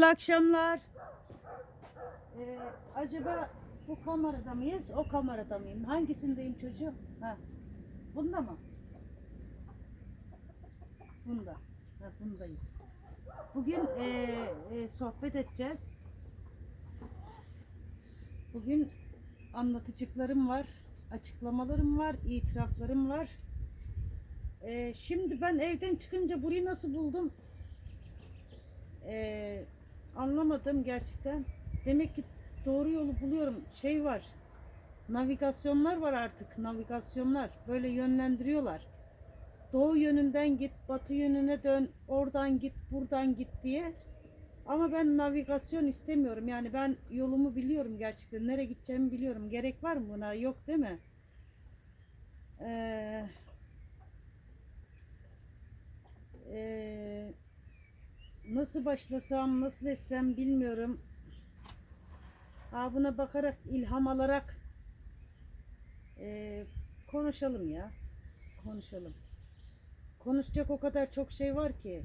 Hayırlı akşamlar. Ee, acaba bu kamerada mıyız, o kamerada mıyım? Hangisindeyim çocuğum? Ha. Bunda mı? Bunda. Ha, bundayız. Bugün ee, ee, sohbet edeceğiz. Bugün anlatıcıklarım var, açıklamalarım var, itiraflarım var. Ee, şimdi ben evden çıkınca burayı nasıl buldum? Ee, anlamadım gerçekten. Demek ki doğru yolu buluyorum. Şey var. Navigasyonlar var artık. Navigasyonlar böyle yönlendiriyorlar. Doğu yönünden git, batı yönüne dön, oradan git, buradan git diye. Ama ben navigasyon istemiyorum. Yani ben yolumu biliyorum gerçekten. Nereye gideceğimi biliyorum. Gerek var mı buna? Yok değil mi? Ee, ee, nasıl başlasam, nasıl etsem bilmiyorum. Buna bakarak, ilham alarak eee, konuşalım ya. Konuşalım. Konuşacak o kadar çok şey var ki.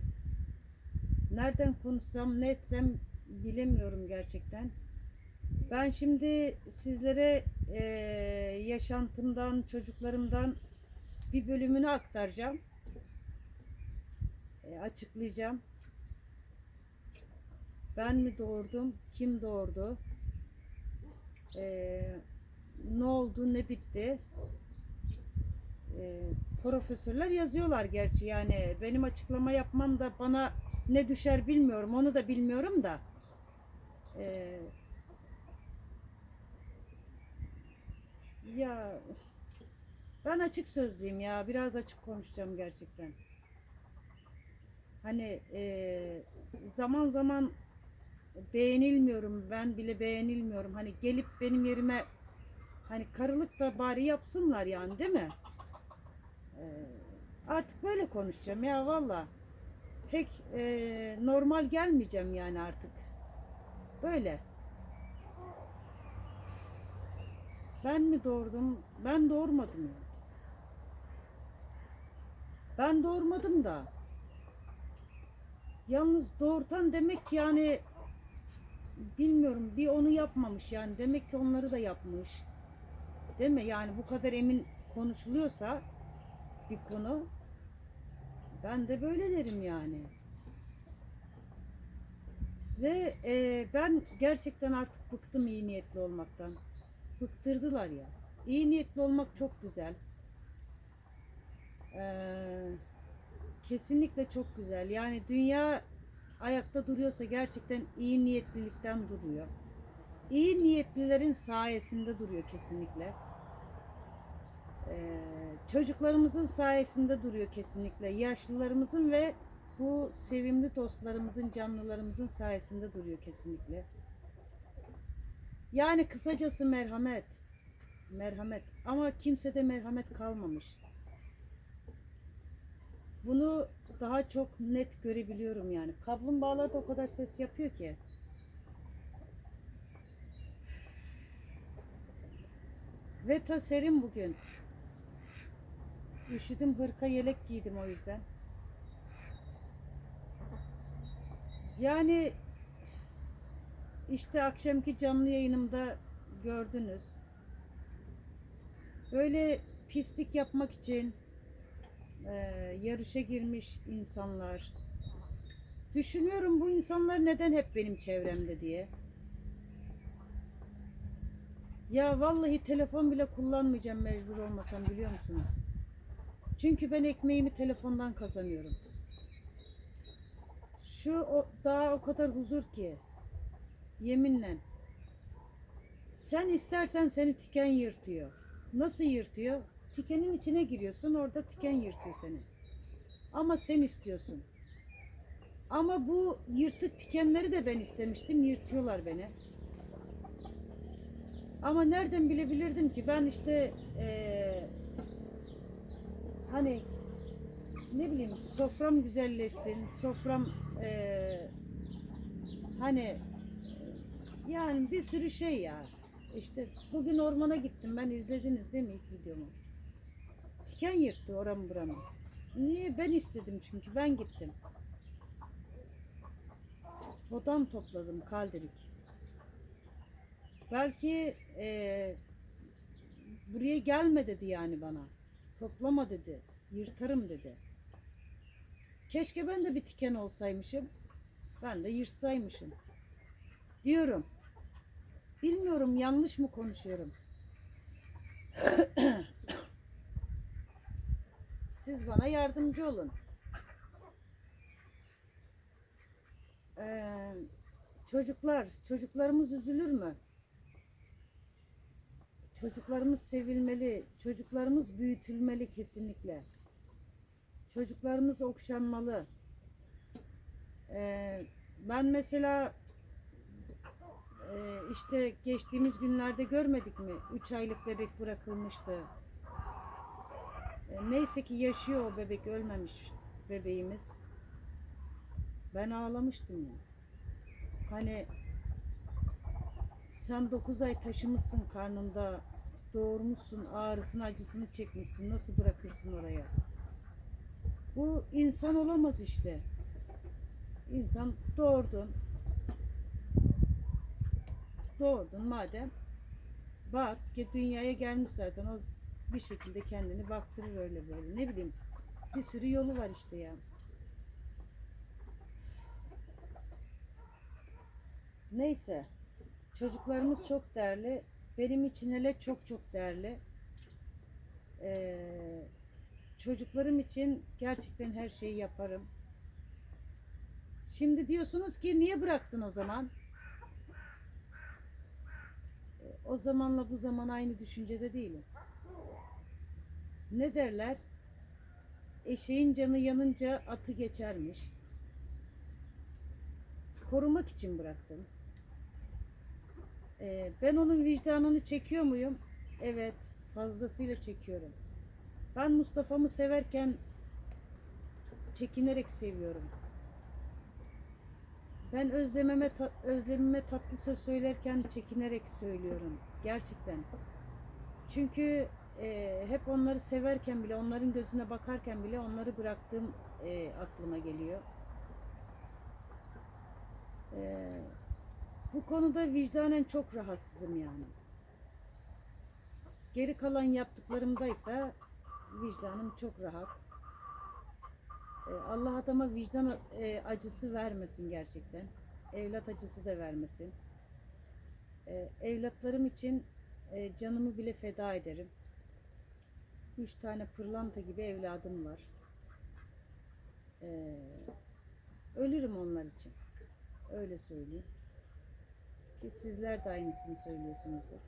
Nereden konuşsam, ne etsem bilemiyorum gerçekten. Ben şimdi sizlere eee, yaşantımdan, çocuklarımdan bir bölümünü aktaracağım. E, açıklayacağım. Ben mi doğurdum? Kim doğurdu? Ee, ne oldu? Ne bitti? Ee, profesörler yazıyorlar gerçi yani benim açıklama yapmam da bana ne düşer bilmiyorum onu da bilmiyorum da Ee, ya ben açık sözlüyüm ya biraz açık konuşacağım gerçekten hani e, zaman zaman beğenilmiyorum ben bile beğenilmiyorum. Hani gelip benim yerime hani karılık da bari yapsınlar yani değil mi? Ee, artık böyle konuşacağım. Ya valla pek e, normal gelmeyeceğim yani artık. Böyle. Ben mi doğurdum? Ben doğurmadım ya. Ben doğurmadım da. Yalnız doğurtan demek yani bilmiyorum bir onu yapmamış yani demek ki onları da yapmış. Değil mi? Yani bu kadar emin konuşuluyorsa bir konu ben de böyle derim yani. Ve e, ben gerçekten artık bıktım iyi niyetli olmaktan. Bıktırdılar ya. İyi niyetli olmak çok güzel. Ee, kesinlikle çok güzel. Yani dünya ayakta duruyorsa gerçekten iyi niyetlilikten duruyor. İyi niyetlilerin sayesinde duruyor kesinlikle. Ee, çocuklarımızın sayesinde duruyor kesinlikle. Yaşlılarımızın ve bu sevimli dostlarımızın, canlılarımızın sayesinde duruyor kesinlikle. Yani kısacası merhamet. Merhamet. Ama kimsede merhamet kalmamış. Bunu daha çok net görebiliyorum yani. Kaplumbağalar da o kadar ses yapıyor ki. Ve ta serin bugün. Üşüdüm hırka yelek giydim o yüzden. Yani işte akşamki canlı yayınımda gördünüz. Böyle pislik yapmak için e, yarışa girmiş insanlar. Düşünüyorum bu insanlar neden hep benim çevremde diye. Ya vallahi telefon bile kullanmayacağım mecbur olmasam biliyor musunuz? Çünkü ben ekmeğimi telefondan kazanıyorum. Şu o, daha o kadar huzur ki. Yeminle. Sen istersen seni tiken yırtıyor. Nasıl yırtıyor? Tikenin içine giriyorsun orada tiken yırtıyor seni. Ama sen istiyorsun. Ama bu yırtık tikenleri de ben istemiştim. Yırtıyorlar beni. Ama nereden bilebilirdim ki ben işte eee, hani ne bileyim sofram güzelleşsin, sofram eee, hani yani bir sürü şey ya. İşte bugün ormana gittim ben izlediniz değil mi ilk videomu? Diken yırttı oramı buramı. Niye? Ben istedim çünkü ben gittim. Bodam topladım kaldirik. Belki eee, buraya gelme dedi yani bana. Toplama dedi. Yırtarım dedi. Keşke ben de bir tiken olsaymışım. Ben de yırtsaymışım. Diyorum. Bilmiyorum yanlış mı konuşuyorum. Siz bana yardımcı olun. Ee, çocuklar, çocuklarımız üzülür mü? Çocuklarımız sevilmeli, çocuklarımız büyütülmeli kesinlikle. Çocuklarımız okşanmalı. Ee, ben mesela e, işte geçtiğimiz günlerde görmedik mi? 3 aylık bebek bırakılmıştı. E, Neyse ki yaşıyor o bebek, ölmemiş bebeğimiz. Ben ağlamıştım ya. Hani sen 9 ay taşımışsın karnında, doğurmuşsun, ağrısını, acısını çekmişsin. Nasıl bırakırsın oraya? Bu insan olamaz işte. İnsan doğurdun. Doğurdun madem. Bak dünyaya gelmiş zaten o bir şekilde kendini baktırır öyle böyle. Ne bileyim bir sürü yolu var işte ya. Neyse. Çocuklarımız çok değerli. Benim için hele çok çok değerli. Ee, çocuklarım için gerçekten her şeyi yaparım. Şimdi diyorsunuz ki niye bıraktın o zaman? Ee, O zamanla bu zaman aynı düşüncede değilim. Ne derler? Eşeğin canı yanınca atı geçermiş. Korumak için bıraktım. Ee, ben onun vicdanını çekiyor muyum? Evet, fazlasıyla çekiyorum. Ben Mustafa'mı severken çekinerek seviyorum. Ben özlememe ta- özlemime tatlı söz söylerken çekinerek söylüyorum. Gerçekten. Çünkü e, hep onları severken bile, onların gözüne bakarken bile onları bıraktığım e, aklıma geliyor. E, bu konuda vicdanen çok rahatsızım yani. Geri kalan yaptıklarımdaysa vicdanım çok rahat. E, Allah adama vicdan e, acısı vermesin gerçekten. Evlat acısı da vermesin. E, evlatlarım için e, canımı bile feda ederim. Üç tane pırlanta gibi evladım var. E, ölürüm onlar için. Öyle söyleyeyim. Ki sizler de aynısını söylüyorsunuzdur.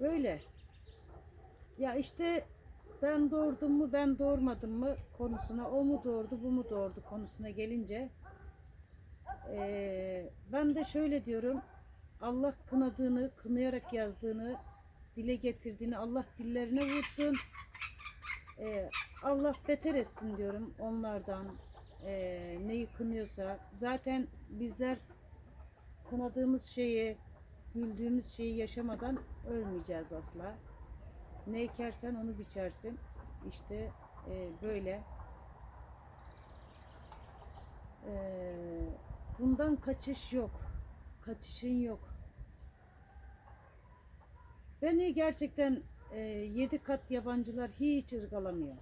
Böyle. Ya işte ben doğurdum mu ben doğurmadım mı konusuna o mu doğurdu bu mu doğurdu konusuna gelince eee, ben de şöyle diyorum Allah kınadığını kınayarak yazdığını dile getirdiğini Allah dillerine vursun Eee, Allah beter etsin diyorum onlardan eee, neyi kınıyorsa zaten bizler kınadığımız şeyi güldüğümüz şeyi yaşamadan ölmeyeceğiz asla. Ne ekersen onu biçersin. İşte e, böyle. E, bundan kaçış yok. Kaçışın yok. Beni gerçekten e, yedi kat yabancılar hiç ırgalamıyor.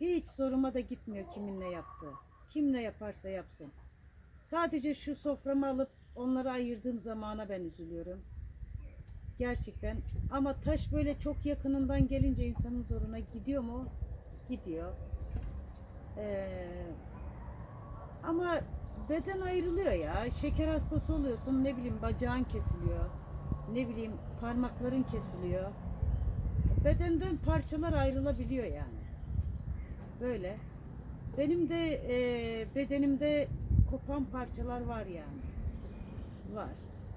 Hiç zoruma da gitmiyor kimin ne yaptığı. Kim ne yaparsa yapsın. Sadece şu soframı alıp onlara ayırdığım zamana ben üzülüyorum. Gerçekten. Ama taş böyle çok yakınından gelince insanın zoruna gidiyor mu? Gidiyor. Ee, ama beden ayrılıyor ya. Şeker hastası oluyorsun. Ne bileyim bacağın kesiliyor. Ne bileyim parmakların kesiliyor. Bedenden parçalar ayrılabiliyor yani. Böyle. Benim de e, bedenimde kopan parçalar var yani. Var.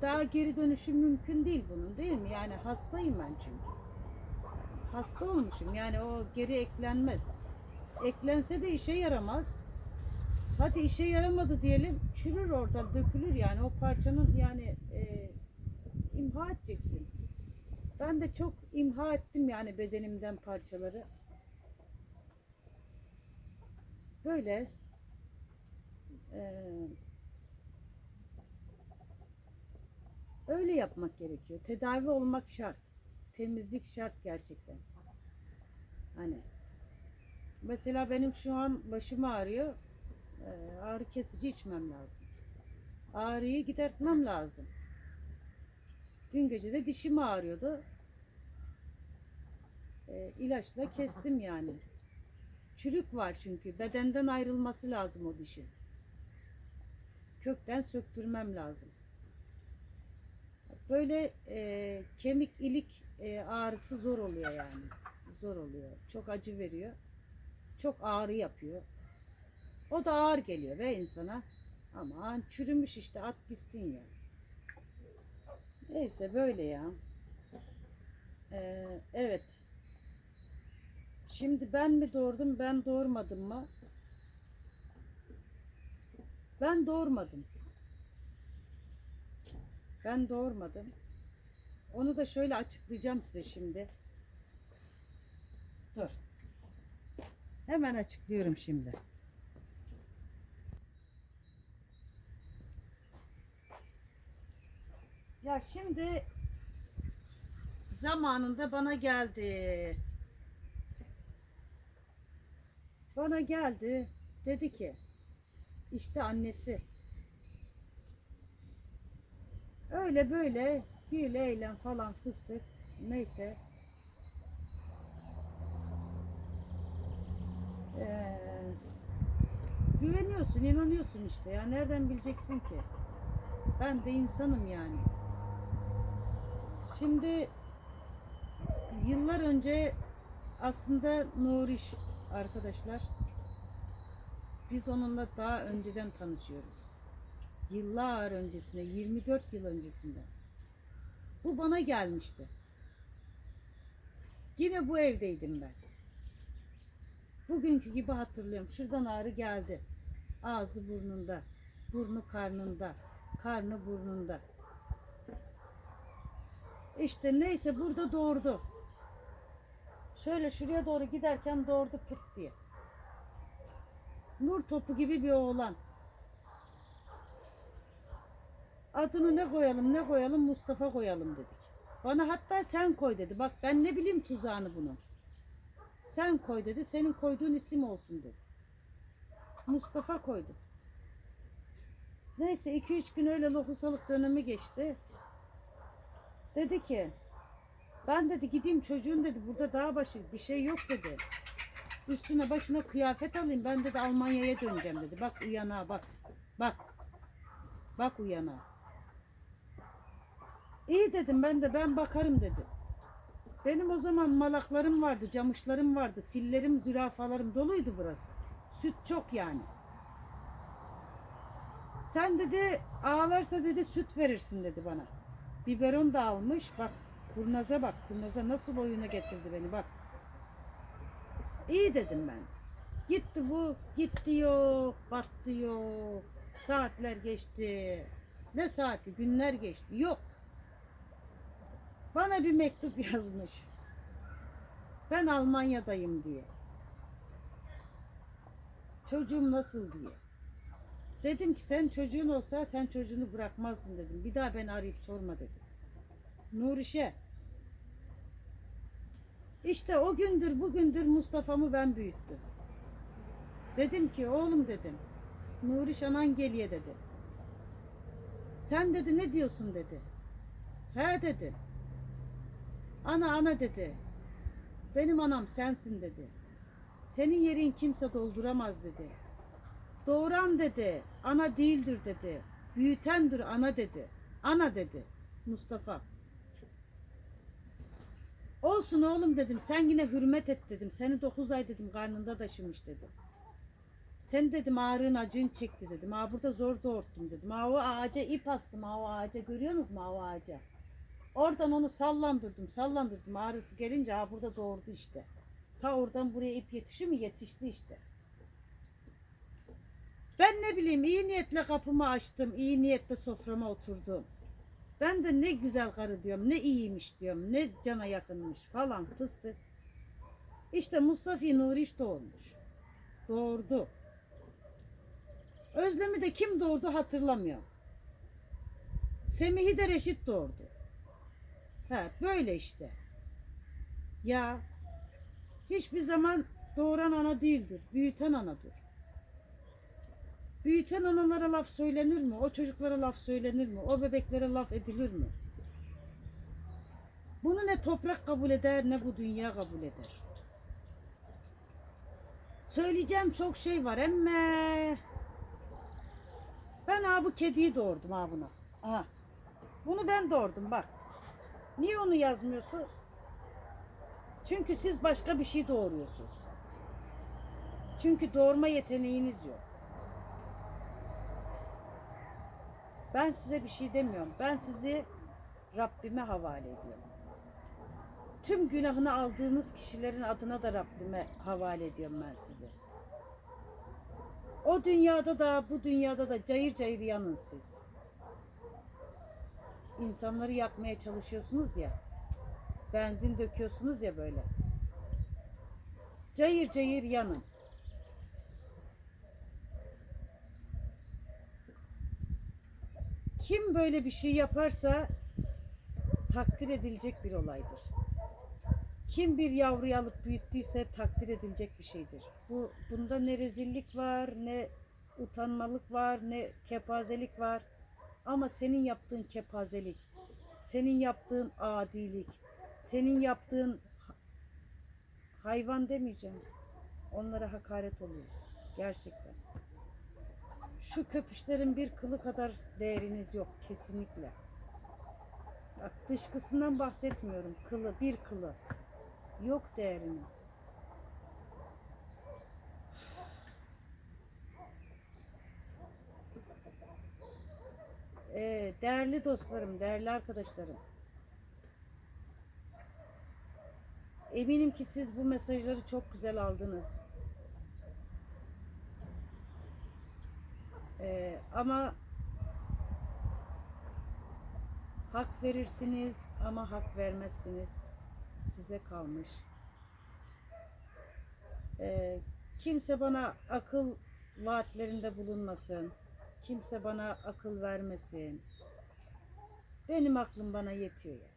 Daha geri dönüşü mümkün değil bunun değil mi? Yani hastayım ben çünkü. Hasta olmuşum yani o geri eklenmez. Eklense de işe yaramaz. Hadi işe yaramadı diyelim çürür orada dökülür yani o parçanın yani e, imha edeceksin. Ben de çok imha ettim yani bedenimden parçaları. Böyle Ee, öyle yapmak gerekiyor. Tedavi olmak şart. Temizlik şart gerçekten. Hani mesela benim şu an başım ağrıyor. Ee, ağrı kesici içmem lazım. Ağrıyı gidertmem lazım. Dün gece de dişim ağrıyordu. Ee, ilaçla kestim yani. Çürük var çünkü. Bedenden ayrılması lazım o dişin. Kökten söktürmem lazım. Böyle e, kemik ilik e, ağrısı zor oluyor yani. Zor oluyor. Çok acı veriyor. Çok ağrı yapıyor. O da ağır geliyor ve insana. Aman çürümüş işte at gitsin ya. Neyse böyle ya. Ee, evet. Şimdi ben mi doğurdum, ben doğurmadım mı? Ben doğurmadım. Ben doğurmadım. Onu da şöyle açıklayacağım size şimdi. Dur. Hemen açıklıyorum şimdi. Ya şimdi zamanında bana geldi. Bana geldi. Dedi ki işte annesi. Öyle böyle gül eğlen falan fıstık neyse. Ee, güveniyorsun, inanıyorsun işte. Ya nereden bileceksin ki? Ben de insanım yani. Şimdi yıllar önce aslında Nuriş arkadaşlar biz onunla daha önceden tanışıyoruz. Yıllar öncesinde, 24 yıl öncesinde. Bu bana gelmişti. Yine bu evdeydim ben. Bugünkü gibi hatırlıyorum. Şuradan ağrı geldi. Ağzı burnunda, burnu karnında, karnı burnunda. İşte neyse burada doğurdu. Şöyle şuraya doğru giderken doğurdu pırt diye. Nur topu gibi bir oğlan. Adını ne koyalım ne koyalım Mustafa koyalım dedik. Bana hatta sen koy dedi. Bak ben ne bileyim tuzağını bunun. Sen koy dedi. Senin koyduğun isim olsun dedi. Mustafa koydu. Neyse 2-3 gün öyle lohusalık dönemi geçti. Dedi ki ben dedi gideyim çocuğun dedi burada daha başı bir şey yok dedi. Üstüne başına kıyafet alayım ben dedi Almanya'ya döneceğim dedi. Bak uyana bak. Bak. Bak uyana. İyi dedim ben de ben bakarım dedi. Benim o zaman malaklarım vardı, camışlarım vardı, fillerim, zürafalarım doluydu burası. Süt çok yani. Sen dedi ağlarsa dedi süt verirsin dedi bana. Biberon da almış. Bak kurnaza bak. Kurnaza nasıl oyuna getirdi beni bak. İyi dedim ben. Gitti bu. Gitti yok. Battı yok. Saatler geçti. Ne saati? Günler geçti. Yok. Bana bir mektup yazmış. Ben Almanya'dayım diye. Çocuğum nasıl diye. Dedim ki sen çocuğun olsa sen çocuğunu bırakmazdın dedim. Bir daha beni arayıp sorma dedim. Nurişe. İşte o gündür bugündür Mustafa'mı ben büyüttüm. Dedim ki oğlum dedim. Nuriş anan geliye dedi. Sen dedi ne diyorsun dedi. He dedi. Ana ana dedi. Benim anam sensin dedi. Senin yerin kimse dolduramaz dedi. Doğuran dedi, ana değildir dedi. Büyütendir ana dedi. Ana dedi Mustafa. Olsun oğlum dedim. Sen yine hürmet et dedim. Seni 9 ay dedim karnında taşımış dedim. Sen dedim ağrın acın çekti dedim. Ha burada zor doğurttum dedim. Ha o ağaca ip astım ha o ağaca görüyorsunuz mu ha o ağaca? Oradan onu sallandırdım sallandırdım ağrısı gelince ha burada doğurdu işte. Ta oradan buraya ip yetişiyor mu? Yetişti işte. Ben ne bileyim iyi niyetle kapımı açtım, iyi niyetle soframa oturdum. Ben de ne güzel karı diyorum, ne iyiymiş diyorum, ne cana yakınmış falan fıstık. İşte Mustafa Nuriş doğmuş. Doğurdu. Özlem'i de kim doğurdu hatırlamıyorum. Semih'i de Reşit doğurdu. Ha, böyle işte. Ya hiçbir zaman doğuran ana değildir. Büyüten anadır. Büyüten analara laf söylenir mi? O çocuklara laf söylenir mi? O bebeklere laf edilir mi? Bunu ne toprak kabul eder ne bu dünya kabul eder. Söyleyeceğim çok şey var emme. Ben ha bu kediyi doğurdum ha buna. Aha. Bunu ben doğurdum bak. Niye onu yazmıyorsunuz? Çünkü siz başka bir şey doğuruyorsunuz. Çünkü doğurma yeteneğiniz yok. Ben size bir şey demiyorum. Ben sizi Rabbime havale ediyorum. Tüm günahını aldığınız kişilerin adına da Rabbime havale ediyorum ben sizi. O dünyada da bu dünyada da cayır cayır yanın siz. İnsanları yakmaya çalışıyorsunuz ya. Benzin döküyorsunuz ya böyle. Cayır cayır yanın. Kim böyle bir şey yaparsa takdir edilecek bir olaydır. Kim bir yavruyu alıp büyüttüyse takdir edilecek bir şeydir. Bu bunda ne rezillik var, ne utanmalık var, ne kepazelik var. Ama senin yaptığın kepazelik, senin yaptığın adilik, senin yaptığın ha- hayvan demeyeceğim. Onlara hakaret oluyor. Gerçekten. Şu köpüşlerin bir kılı kadar değeriniz yok kesinlikle. Bak dışkısından bahsetmiyorum. Kılı, bir kılı. Yok değeriniz. Ee, değerli dostlarım, değerli arkadaşlarım. Eminim ki siz bu mesajları çok güzel aldınız. Ee, ama hak verirsiniz ama hak vermezsiniz. Size kalmış. Ee, kimse bana akıl vaatlerinde bulunmasın. Kimse bana akıl vermesin. Benim aklım bana yetiyor ya.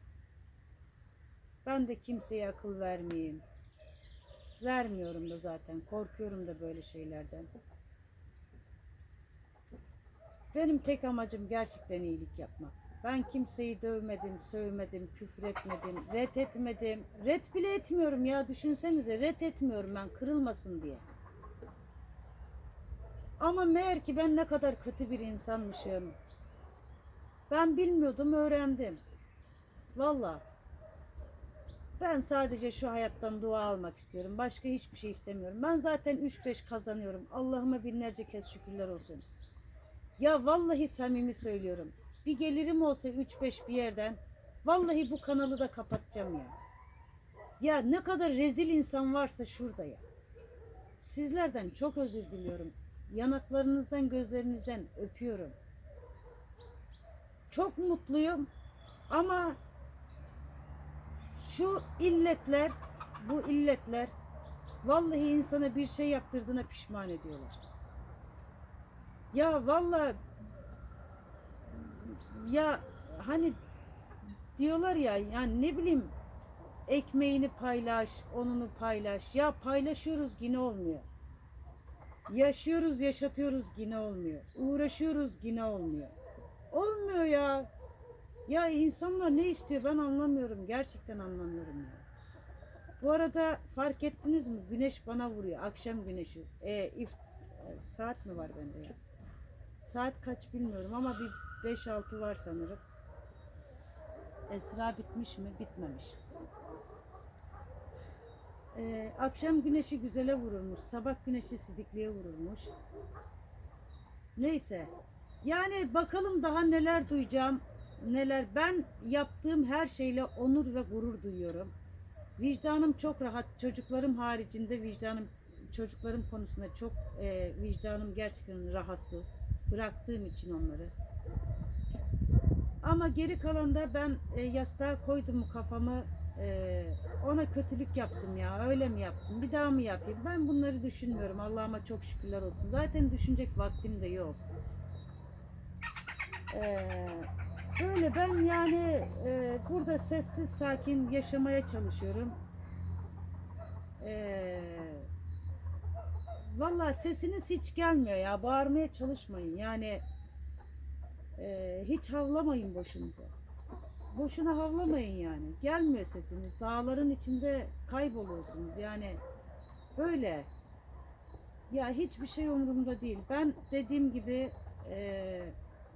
Ben de kimseye akıl vermeyeyim. Vermiyorum da zaten. Korkuyorum da böyle şeylerden. Benim tek amacım gerçekten iyilik yapmak. Ben kimseyi dövmedim, sövmedim, küfür etmedim, ret etmedim. Ret bile etmiyorum ya düşünsenize ret etmiyorum ben kırılmasın diye. Ama meğer ki ben ne kadar kötü bir insanmışım. Ben bilmiyordum öğrendim. Valla. Ben sadece şu hayattan dua almak istiyorum. Başka hiçbir şey istemiyorum. Ben zaten 3-5 kazanıyorum. Allah'ıma binlerce kez şükürler olsun. Ya vallahi samimi söylüyorum. Bir gelirim olsa 3-5 bir yerden vallahi bu kanalı da kapatacağım ya. Ya ne kadar rezil insan varsa şurada ya. Sizlerden çok özür diliyorum. Yanaklarınızdan, gözlerinizden öpüyorum. Çok mutluyum ama şu illetler, bu illetler vallahi insana bir şey yaptırdığına pişman ediyorlar. Ya vallahi ya hani diyorlar ya yani ne bileyim ekmeğini paylaş, onunu paylaş. Ya paylaşıyoruz yine olmuyor. Yaşıyoruz, yaşatıyoruz yine olmuyor. Uğraşıyoruz yine olmuyor. Olmuyor ya. Ya insanlar ne istiyor ben anlamıyorum. Gerçekten anlamıyorum ya. Bu arada fark ettiniz mi? Güneş bana vuruyor. Akşam güneşi. E, if, saat mi var bende ya? Saat kaç bilmiyorum ama bir 5-6 var sanırım. Esra bitmiş mi? Bitmemiş. Ee, akşam güneşi güzele vururmuş. Sabah güneşi sidikliğe vururmuş. Neyse. Yani bakalım daha neler duyacağım. Neler. Ben yaptığım her şeyle onur ve gurur duyuyorum. Vicdanım çok rahat. Çocuklarım haricinde vicdanım çocuklarım konusunda çok e, vicdanım gerçekten rahatsız. Bıraktığım için onları. Ama geri kalanda ben e, yastığa koydum kafamı e, ona kötülük yaptım ya öyle mi yaptım bir daha mı yapayım? Ben bunları düşünmüyorum Allah'ıma çok şükürler olsun. Zaten düşünecek vaktim de yok. Ee, öyle ben yani e, burada sessiz sakin yaşamaya çalışıyorum. Ee, Valla sesiniz hiç gelmiyor ya bağırmaya çalışmayın yani e, hiç havlamayın boşunuza boşuna havlamayın yani. Gelmiyor sesiniz. Dağların içinde kayboluyorsunuz. Yani böyle. Ya hiçbir şey umurumda değil. Ben dediğim gibi eee,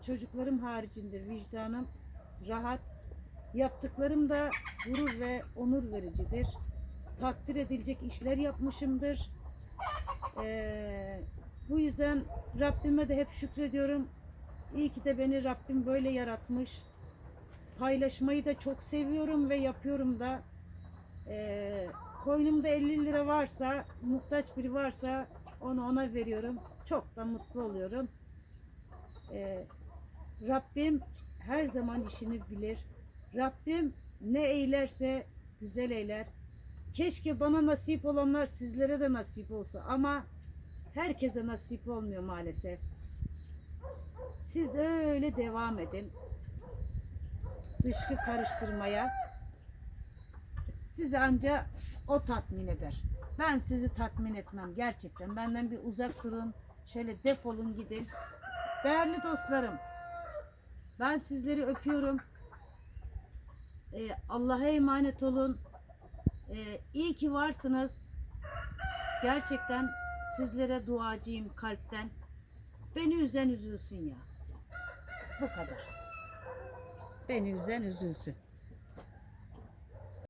çocuklarım haricinde vicdanım rahat. Yaptıklarım da gurur ve onur vericidir. Takdir edilecek işler yapmışımdır. Eee, bu yüzden Rabbime de hep şükrediyorum. İyi ki de beni Rabbim böyle yaratmış paylaşmayı da çok seviyorum ve yapıyorum da. Ee, koynumda 50 lira varsa, muhtaç biri varsa onu ona veriyorum. Çok da mutlu oluyorum. Ee, Rabbim her zaman işini bilir. Rabbim ne eylerse güzel eyler. Keşke bana nasip olanlar sizlere de nasip olsa ama herkese nasip olmuyor maalesef. Siz öyle devam edin dışkı karıştırmaya sizi anca o tatmin eder. Ben sizi tatmin etmem gerçekten. Benden bir uzak durun. Şöyle defolun gidin. Değerli dostlarım. Ben sizleri öpüyorum. Ee, Allah'a emanet olun. Ee, iyi ki varsınız. Gerçekten sizlere duacıyım kalpten. Beni üzen üzülsün ya. Bu kadar. Beni üzen üzülsün.